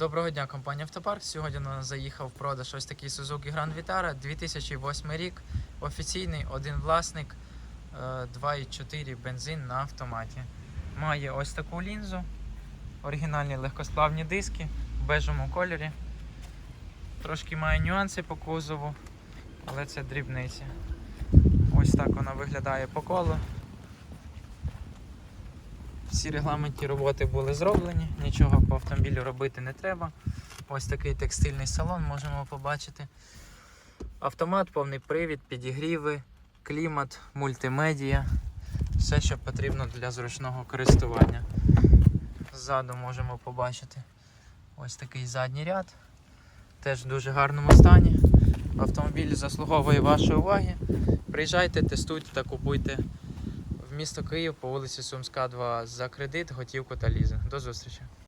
Доброго дня, компанія Автопарк. Сьогодні у нас заїхав в продаж ось такий Suzuki Grand Vitara 2008 рік. Офіційний, один власник, е, 2,4 бензин на автоматі. Має ось таку лінзу, оригінальні легкосплавні диски в бежевому кольорі. Трошки має нюанси по кузову, але це дрібниці. Ось так вона виглядає по колу. Всі регламентні роботи були зроблені, нічого по автомобілю робити не треба. Ось такий текстильний салон можемо побачити. Автомат, повний привід, підігріви, клімат, мультимедія. Все, що потрібно для зручного користування. Ззаду можемо побачити ось такий задній ряд. Теж в дуже гарному стані. Автомобіль заслуговує вашої уваги. Приїжджайте, тестуйте та купуйте в місто Київ по вулиці Сумська, 2 за кредит, готівку та лізинг. До зустрічі!